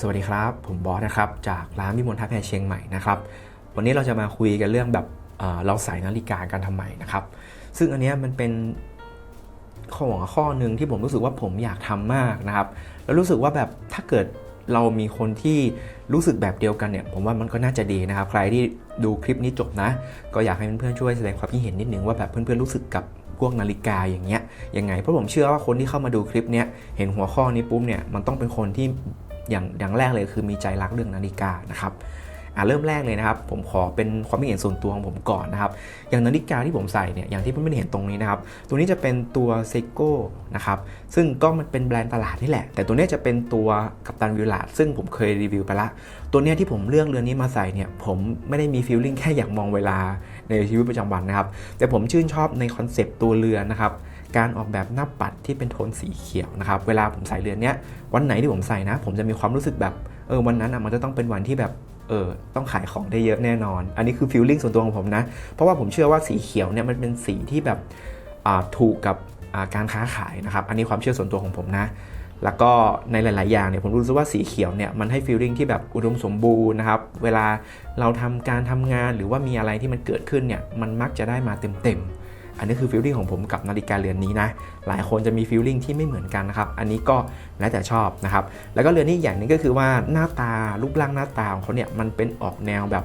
สวัสดีครับ ผมบอสนะครับ จากร้านวิมลทัพแพรเชียงใหม่นะครับ วันนี้เราจะมาคุยกันเรื่องแบบเเราใส่นาฬิกาการทำไมนะครับ ซึ่งอันนี้มันเป็นข้อหัวข้อหนึ่งที่ผมรู้สึกว่าผมอยากทำมากนะครับ แล้วรู้สึกว่าแบบถ้าเกิดเรามีคนที่รู้สึกแบบเดียวกันเนี่ย ผมว่ามันก็น่าจะดีนะครับ ใครที่ดูคลิปนี้จบนะ ก็อยากให้เพื่อนๆช่วยแสดงความคิดเห็นนิดนึงว่าแบบเพื่อนๆรู้สึกกับพวกนาฬิกาอย่างเงี้ยยังไงเพราะผมเชื่อว่าคนที่เข้ามาดูคลิปเนี้ยเห็นหัวข้อนี้ปุ๊บเนี่ยมันต้องเป็นคนที่ อย่างอย่างแรกเลยคือมีใจรักเรื่องนาฬิกานะครับอ่าเริ่มแรกเลยนะครับ ผมขอเป็นความคิดเห็นส่วนตัวของผมก่อนนะครับ อย่างนาฬิกาที่ผมใส่เนี่ยอย่างที่เพื่อนๆเห็นตรงนี้นะครับ ตัวนี้จะเป็นตัวเซโก้นะครับซึ่งก็มันเป็นแบรนด์ตลาดนี่แหละ แต่ตัวนี้จะเป็นตัวกัปตันวิลลาดซึ่งผมเคยรีวิวไปละ ตัวนี้ที่ผมเลือกเรือนนี้มาใส่เนี่ยผมไม่ได้มีฟีลลิ่งแค่อยากมองเวลาในชีวิตประจำวันนะครับแต่ผมชื่นชอบในคอนเซปต์ตัวเรือนนะครับ การออกแบบหน้าปัดที่เป็นโทนสีเขียวนะครับ เวลาผมใส่เรือนเนี้ยวันไหนที่ผมใส่นะ ผมจะมีความรู้สึกแบบเออวันนั้นอะมันจะต้องเป็นวันที่แบบเออต้องขายของได้เยอะแน่นอน อันนี้คือฟีลลิ่งส่วนตัวของผมนะ เพราะว่าผมเชื่อว่าสีเขียวเนี่ยมันเป็นสีที่แบบถูกกับการค้าขายนะครับ อันนี้ความเชื่อส่วนตัวของผมนะ แล้วก็ในหลาย ๆ อย่างเนี่ยผมรู้สึกว่าสีเขียวเนี่ยมันให้ฟีลลิ่งที่แบบอุดมสมบูรณ์นะครับ เวลาเราทำการทำงานหรือว่ามีอะไรที่มันเกิดขึ้นเนี่ยมันมักจะได้มาเต็ม ๆ อันนี้คือฟีลลิ่งของผมกับนาฬิกาเรือนนี้นะ หลายคนจะมีฟีลลิ่งที่ไม่เหมือนกันนะครับ อันนี้ก็แล้วแต่ชอบนะครับ แล้วก็เรือนนี้อย่างหนึงก็คือว่าหน้าตารูปร่างหน้าตาของเขาเนี่ยมันเป็นออกแนวแบบ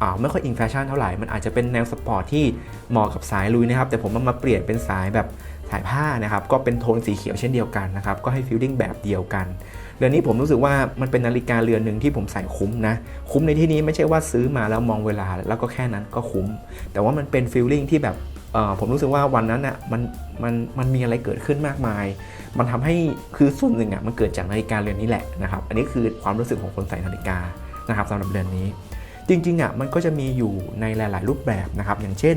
อ่าไม่ค่อยอินแฟชั่นเท่าไหร่ มันอาจจะเป็นแนวสปอร์ตที่เหมาะกับสายลุยนะครับ แต่ผมมันมาเปลี่ยนเป็นสายแบบสายผ้านะครับ ก็เป็นโทนสีเขียวเช่นเดียวกันนะครับ ก็ให้ฟีลลิ่งแบบเดียวกัน เรือนนี้ผมรู้สึกว่ามันเป็นนาฬิกาเรือนหนึ่งที่ผมใส่คุ้มนะ คุ้มในที่นี้ไม่ใช่ว่าซื้อมาแล้วมองเวลาแล้วก็แค่นั้นก็คุ้ม แต่ว่ามันเป็นฟีลลิ่งที่แบบ ผมรู้สึกว่าวันนั้นอะมันมันมันมีอะไรเกิดขึ้นมากมาย มันทำให้คือส่วนหนึ่งอะมันเกิดจากนาฬิกาเรือนนี้แหละนะครับ อันนี้คือความรู้สึกของคนใส่นาฬิกานะครับสำหรับเรือนนี้ จริงๆอะมันก็จะมีอยู่ในหลาย ๆ รูปแบบนะครับ อย่างเช่น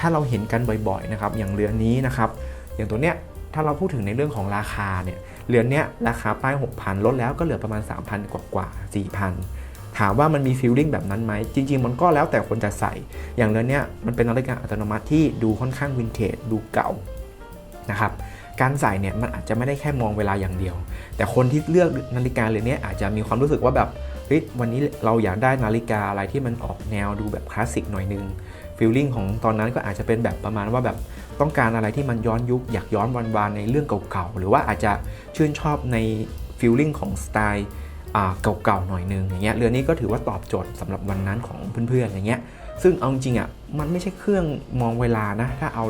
ถ้าเราเห็นกันบ่อยๆนะครับ อย่างเรือนนี้นะครับ อย่างตัวเนี้ยถ้าเราพูดถึงในเรื่องของราคาเนี่ยเรือนเนี้ยราคาป้าย 6,000 ลดแล้วก็เหลือประมาณ 3,000 กว่ากว่า4,000 ถามว่ามันมีฟีลลิ่งแบบนั้นไหม จริง ๆ มันก็แล้วแต่คนจะใส่ อย่างเรือนเนี้ยมันเป็นนาฬิกาอัตโนมัติที่ดูค่อนข้างวินเทจดูเก่านะครับการใส่เนี่ยมันอาจจะไม่ได้แค่มองเวลาอย่างเดียว แต่คนที่เลือกนาฬิกาเรือนนี้อาจจะมีความรู้สึกว่าแบบเฮ้ยวันนี้เราอยากได้นาฬิกาอะไรที่มันออกแนวดูแบบคลาสสิกหน่อยนึงฟีลลิ่งของตอนนั้นก็อาจจะเป็นแบบประมาณว่าแบบต้องการอะไรที่มันย้อนยุคอยากย้อนวันวานในเรื่องเก่าๆหรือว่าอาจจะชื่นชอบในฟิลลิ่งของสไตล์ เก่าๆหน่อยนึงอย่างเงี้ยเรือนนี้ก็ถือว่าตอบโจทย์สำหรับวันนั้นของเพื่อนๆอย่างเงี้ยซึ่งเอาจริงอะมันไม่ใช่เครื่องมองเวลานะถ้าเอา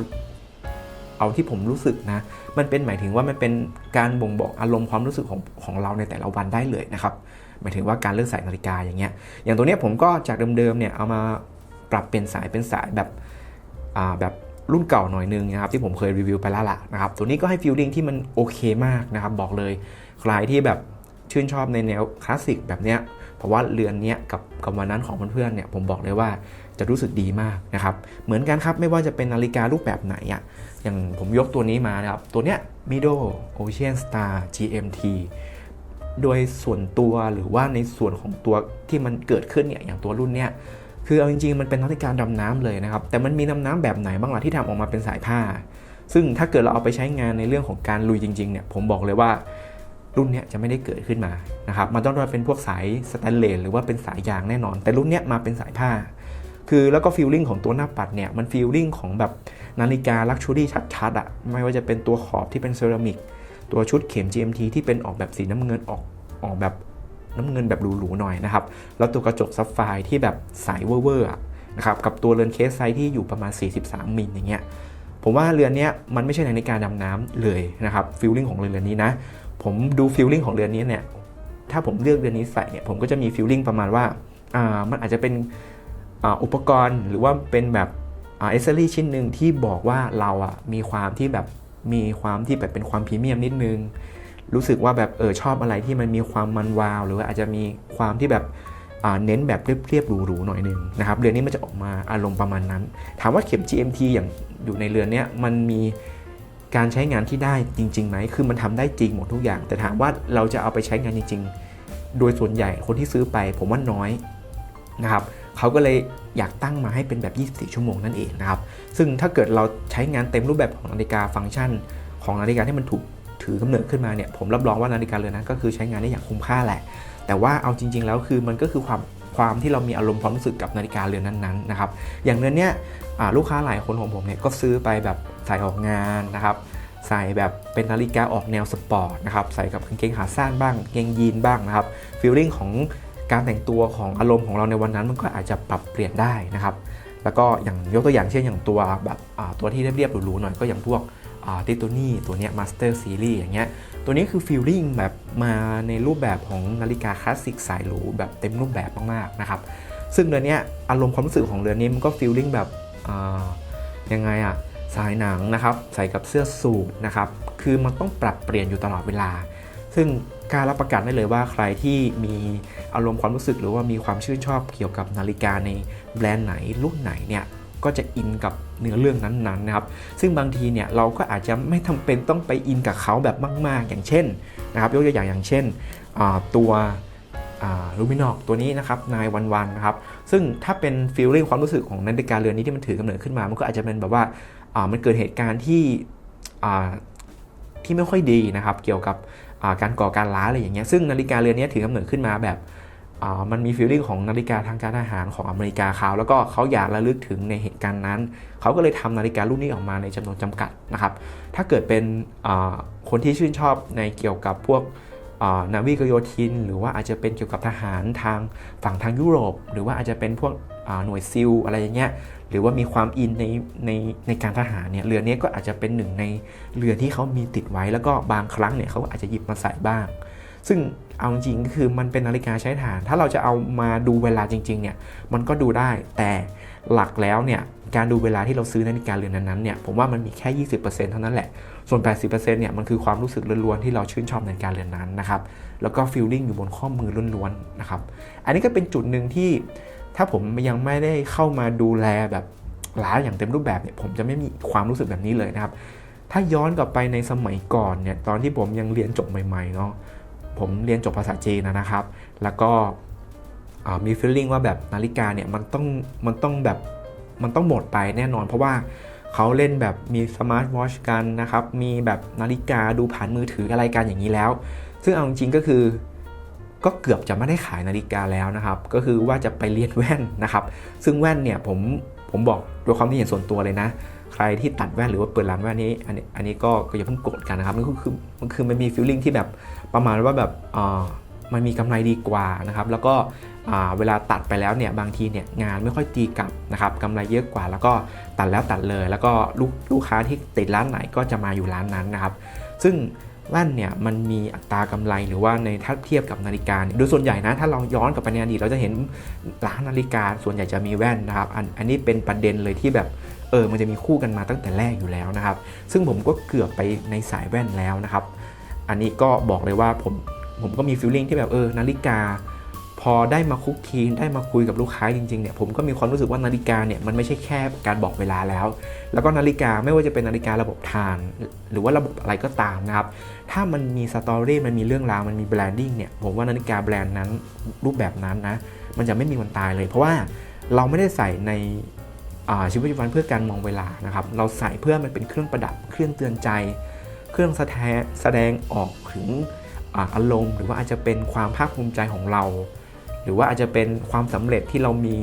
เอาที่ผมรู้สึกนะ มันเป็นหมายถึงว่ามันเป็นการบ่งบอกอารมณ์ความรู้สึกของของเราในแต่ละวันได้เลยนะครับหมายถึงว่าการเลือกใส่นาฬิกาอย่างเงี้ยอย่างตัวเนี้ยผมก็จากเดิมๆเนี่ยเอามาปรับเป็นสายเป็นสายแบบแบบรุ่นเก่าหน่อยนึงนะครับที่ผมเคยรีวิวไปแล้วล่ะนะครับตัวนี้ก็ให้ฟีลลิ่งที่มันโอเคมากนะครับบอกเลยใครที่แบบ ชื่นชอบในแนวคลาสสิกแบบเนี้ยเพราะว่าเรือนเนี้ยกับกับวันนั้นของเพื่อนๆเนี่ยผมบอกเลยว่าจะรู้สึกดีมากนะครับเหมือนกันครับไม่ว่าจะเป็นนาฬิการูปแบบไหนอะ่ะอย่างผมยกตัวนี้มานะครับ ตัวเนี้ย Mido Ocean Star GMT โดยส่วนตัวหรือว่าในส่วนของตัวที่มันเกิดขึ้นเนี่ยอย่างตัวรุ่นเนี้ยคือเอาจริงๆมันเป็นนาฬิกาดำน้ำเลยนะครับ แต่มันมีดำน้ำแบบไหนบ้างล่ะที่ทำออกมาเป็นสายผ้า ซึ่งถ้าเกิดเราเอาไปใช้งานในเรื่องของการลุยจริงๆเนี่ยผมบอกเลยว่า รุ่นเนี้ยจะไม่ได้เกิดขึ้นมานะครับมันต้องเป็นพวกสายสแตนเลสหรือว่าเป็นสายยางแน่นอน แต่รุ่นเนี้ยมาเป็นสายผ้า คือแล้วก็ฟีลลิ่งของตัวหน้าปัดเนี่ยมันฟีลลิ่งของแบบนาฬิกาลักชูรี่ชัดๆอะ่ะไม่ว่าจะเป็นตัวขอบที่เป็นเซรามิกตัวชุดเข็ม GMT ที่เป็นออกแบบสีน้ำเงินออกออกแบบน้ำเงินแบบหรูๆหน่อยนะครับแล้วตัวกระจกซับไฟที่แบบใสเวอร์ๆนะครับกับตัวเรือนเคสไซส์ที่อยู่ประมาณ 43 มิลอย่างเงี้ยผมว่าเรือนเนี้ยมันไม่ใช่นาฬิกาดำน้ำเลยนะครับฟีลลิ่งของเรือนนี้นะ ผมดูฟีลลิ่งของเรือนนี้เนี่ยถ้าผมเลือกเรือนนี้ใส่เนี่ยผมก็จะมีฟีลลิ่งประมาณว่าอ่ามันอาจจะเป็นอ,อุปกรณ์หรือว่าเป็นแบบอ่าเอเซอรี่ชิ้นหนึ่งที่บอกว่าเราอะมีความที่แบบมีความที่แบบเป็นความพรีเมียมนิดนึง รู้สึกว่าแบบเออชอบอะไรที่มันมีความมันวาว หรือว่าอาจจะมีความที่แบบเน้นแบบเรียบๆหรูๆหน่อยนึงนะครับเรือนนี้มันจะออกมาอารมณ์ประมาณนั้น ถามว่าเข็ม GMT อย่างอยู่ในเรือนเนี้ยมันมี การใช้งานที่ได้จริงๆไหมคือมันทำได้จริงหมดทุกอย่าง แต่ถามว่าเราจะเอาไปใช้งานจริง ๆ โดยส่วนใหญ่คนที่ซื้อไปผมว่าน้อยนะครับเขาก็เลยอยากตั้งมาให้เป็นแบบ 24 ชั่วโมงนั่นเองนะครับ ซึ่งถ้าเกิดเราใช้งานเต็มรูปแบบของนาฬิกาฟังก์ชัน ของนาฬิกาที่มันถูกถือกำเนิดขึ้นมาเนี่ยผมรับรองว่านาฬิกาเรือนนั้นก็คือใช้งานได้อย่างคุ้มค่าแหละ แต่ว่าเอาจริง ๆ แล้วคือมันก็คือความ ความที่เรามีอารมณ์ความรู้สึกกับนาฬิกาเรือนนั้นๆนะครับอย่างเรือนเนี้ยลูกค้าหลายคนของผมเนี่ยก็ซื้อไปแบบใส่ออกงานนะครับใส่แบบเป็นนาฬิกาออกแนวสปอร์ตนะครับใส่กับกางเกงขาสั้นบ้างเกงยีนบ้างนะครับฟีลลิ่งของการแต่งตัวของอารมณ์ของเราในวันนั้นมันก็อาจจะปรับเปลี่ยนได้นะครับแล้วก็อย่างยกตัวอย่างเช่นอย่างตัวแบบตัวที่เรียบๆหรูๆหน่อยก็อย่างพวก ติโตนี่ตัวเนี้ยมาสเตอร์ซีรีส์อย่างเงี้ยตัวนี้คือฟีลลิ่งแบบมาในรูปแบบของนาฬิกาคลาสสิกสายหรูแบบเต็มรูปแบบมากๆนะครับซึ่งเรือนนี้อารมณ์ความรู้สึกของเรือนนี้มันก็ฟีลลิ่งแบบยังไงอะสายหนังนะครับใส่กับเสื้อสูทนะครับคือมันต้องปรับเปลี่ยนอยู่ตลอดเวลา ซึ่งกล้ารรับประกันได้เลยว่าใครที่มีอารมณ์ความรู้สึกหรือว่ามีความชื่นชอบเกี่ยวกับนาฬิกาในแบรนด์ไหนรุ่นไหนเนี่ย ก็จะอินกับเนื้อเรื่องนั้นๆนะครับ ซึ่งบางทีเนี่ยเราก็อาจจะไม่ทำเป็นต้องไปอินกับเขาแบบมาก ๆ อย่างเช่นนะครับยกตัวอย่างอย่างเช่นตัวลูมินอกตัวนี้นะครับนายวันวันนะครับซึ่งถ้าเป็นฟีลลิ่งความรู้สึกของนาฬิกาเรือนนี้ที่มันถือกำเนิดขึ้นมา มันก็อาจจะเป็นแบบว่าามันเกิดเหตุการณ์ที่ที่ไม่ค่อยดีนะครับ เกี่ยวกับาการก่อการร้ายอะไรอย่างเงี้ยซึ่งนาฬิกาเรือนนี้ถือกำเนิดขึ้นมาแบบ มันมีฟีลลิ่งของนาฬิกาทางการทหารของอเมริกาเขาแล้วก็เขาอยากระลึกถึงในเหตุการณ์นั้น เขาก็เลยทำนาฬิการุ่นนี้ออกมาในจำนวนจำกัดนะครับ ถ้าเกิดเป็นคนที่ชื่นชอบในเกี่ยวกับพวกนาวิกโยธิน หรือว่าอาจจะเป็นเกี่ยวกับทหารทางฝั่งทางยุโรป หรือว่าอาจจะเป็นพวกหน่วยซิลอะไรอย่างเงี้ยหรือว่ามีความอินในในในการทหารเนี่ยเรือนี้ก็อาจจะเป็นหนึ่งในเรือที่เขามีติดไว้แล้วก็บางครั้งเนี่ยเขาอาจจะหยิบมาใส่บ้าง ซึ่งเอาจริงก็คือมันเป็นนาฬิกาใช้ฐาน ถ้าเราจะเอามาดูเวลาจริงๆเนี่ยมันก็ดูได้แต่หลักแล้วเนี่ยการดูเวลาที่เราซื้อนาฬิกาเรือนนั้นๆเนี่ยผมว่ามันมีแค่ 20%เท่านั้นแหละ ส่วน 80%เนี่ยมันคือความรู้สึกล้วนๆที่เราชื่นชอบนาฬิกาเรือนนั้นนะครับแล้วก็ฟีลลิ่งอยู่บนข้อมือล้วนๆนะครับอันนี้ก็เป็นจุดหนึ่งที่ถ้าผมยังไม่ได้เข้ามาดูแลแบบร้านอย่างเต็มรูปแบบเนี่ยผมจะไม่มีความรู้สึกแบบนี้เลยนะครับถ้าย้อนกลับไปในสมัยก่อนเนี่ยตอนที่ผมยังเรียนจบใหม่ๆเนาะ ผมเรียนจบภาษาจีนนะครับ แล้วก็มีฟีลลิ่งว่าแบบนาฬิกาเนี่ยมันต้องมันต้องแบบมันต้องหมดไปแน่นอน เพราะว่าเขาเล่นแบบมีสมาร์ทวอชกันนะครับ มีแบบนาฬิกาดูผ่านมือถืออะไรกันอย่างนี้แล้ว ซึ่งเอาจริงก็คือก็เกือบจะไม่ได้ขายนาฬิกาแล้วนะครับ ก็คือว่าจะไปเรียนแว่นนะครับ ซึ่งแว่นเนี่ยผมผมบอกด้วยความที่เห็นส่วนตัวเลยนะ ใครที่ตัดแว่นหรือว่าเปิดร้านแว่นนี้อันนี้อันนี้ก็อย่าเพิ่งโกรธกันนะครับมันก็คือมันคือมันมีฟีลลิ่งที่แบบ ประมาณว่าแบบมันมีกำไรดีกว่านะครับ แล้วก็เวลาตัดไปแล้วเนี่ยบางทีเนี่ยงานไม่ค่อยตีกลับนะครับกำไรเยอะกว่า แล้วก็ตัดแล้วตัดเลย แล้วก็ลูกลูกค้าที่ติดร้านไหนก็จะมาอยู่ร้านนั้นนะครับ ซึ่งแว่นเนี่ยมันมีอัตรากำไรหรือว่าในถ้าเทียบกับนาฬิกาโดยส่วนใหญ่นะถ้าเราย้อนกลับไปในอดีตเราจะเห็นร้านนาฬิกาส่วนใหญ่จะมีแว่นนะครับอันอันนี้เป็นประเด็นเลยที่แบบเออมันจะมีคู่กันมาตั้งแต่แรกอยู่แล้วนะครับ ซึ่งผมก็เกือบไปในสายแว่นแล้วนะครับ อันนี้ก็บอกเลยว่าผมผมก็มีฟีลลิ่งที่แบบเออนาฬิกา พอได้มาคุกคีได้มาคุยกับลูกค้าจริงๆเนี่ยผมก็มีความรู้สึกว่านาฬิกาเนี่ยมันไม่ใช่แค่การบอกเวลาแล้ว แล้วก็นาฬิกาไม่ว่าจะเป็นนาฬิการะบบทาน หรือว่าระบบอะไรก็ตามนะครับถ้ามันมีสตอรี่มันมีเรื่องราวมันมีแบรนดิ้งเนี่ยผมว่านาฬิกาแบรนด์นั้นรูปแบบนั้นนะมันจะไม่มีวันตายเลย เพราะว่าเราไม่ได้ใส่ในชีวิตประจำวันเพื่อการมองเวลานะครับเราใส่เพื่อมันเป็นเครื่องประดับเครื่องเตือนใจ เครื่องแสดงแสดงออกถึงอารมณ์ หรือว่าอาจจะเป็นความภาคภูมิใจของเรา หรือว่าอาจจะเป็นความสำเร็จที่เรามี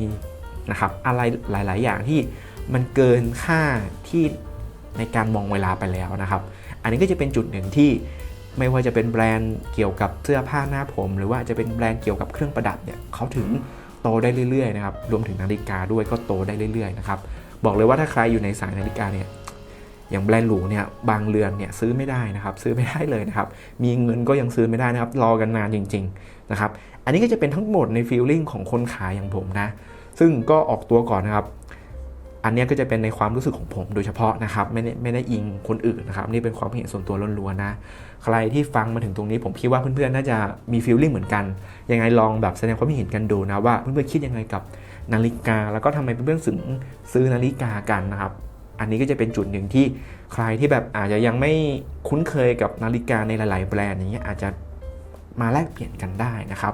นะครับอะไรหลาย ๆ อย่างที่มันเกินค่าที่ในการมองเวลาไปแล้วนะครับ อันนี้ก็จะเป็นจุดหนึ่งที่ไม่ว่าจะเป็นแบรนด์เกี่ยวกับเสื้อผ้าหน้าผม หรือว่าจะเป็นแบรนด์เกี่ยวกับเครื่องประดับเนี่ยเขาถึงโตได้เรื่อย ๆ นะครับ รวมถึงนาฬิกาด้วยก็โตได้เรื่อย ๆ นะครับ บอกเลยว่าถ้าใครอยู่ในสายนาฬิกาเนี่ย อย่างแบรนด์หรูเนี่ยบางเรือนเนี่ยซื้อไม่ได้นะครับซื้อไม่ได้เลยนะครับมีเงินก็ยังซื้อไม่ได้นะครับรอกันนานจริงๆนะครับอันนี้ก็จะเป็นทั้งหมดในฟีลลิ่งของคนขายอย่างผมนะซึ่งก็ออกตัวก่อนนะครับ อันนี้ก็จะเป็นในความรู้สึกของผมโดยเฉพาะนะครับไม่ได้ไม่ได้อิงคนอื่นนะครับนี่เป็นความเห็นส่วนตัวล้วนๆนะใครที่ฟังมาถึงตรงนี้ผมคิดว่าเพื่อนๆน่าจะมีฟีลลิ่งเหมือนกันยังไงลองแบบแสดงความเห็นกันดูนะว่าเพื่อนๆคิดยังไงกับนาฬิกา แล้วก็ทำไมเพื่อนๆถึงซื้อนาฬิกากันนะครับ อันนี้ก็จะเป็นจุดหนึ่งที่ใครที่แบบอาจจะยังไม่คุ้นเคยกับนาฬิกาในหลาย ๆ แบรนด์อย่างเงี้ยอาจจะมาแลกเปลี่ยนกันได้นะครับ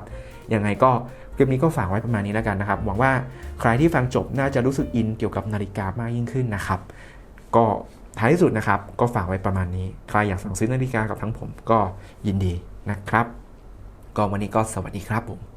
ยังไงก็คลิปนี้ก็ฝากไว้ประมาณนี้แล้วกันนะครับ หวังว่าใครที่ฟังจบน่าจะรู้สึกอินเกี่ยวกับนาฬิกามากยิ่งขึ้นนะครับ ก็ท้ายที่สุดนะครับ ก็ฝากไว้ประมาณนี้ ใครอยากสั่งซื้อนาฬิกากับทั้งผมก็ยินดีนะครับ ก็วันนี้ก็สวัสดีครับผม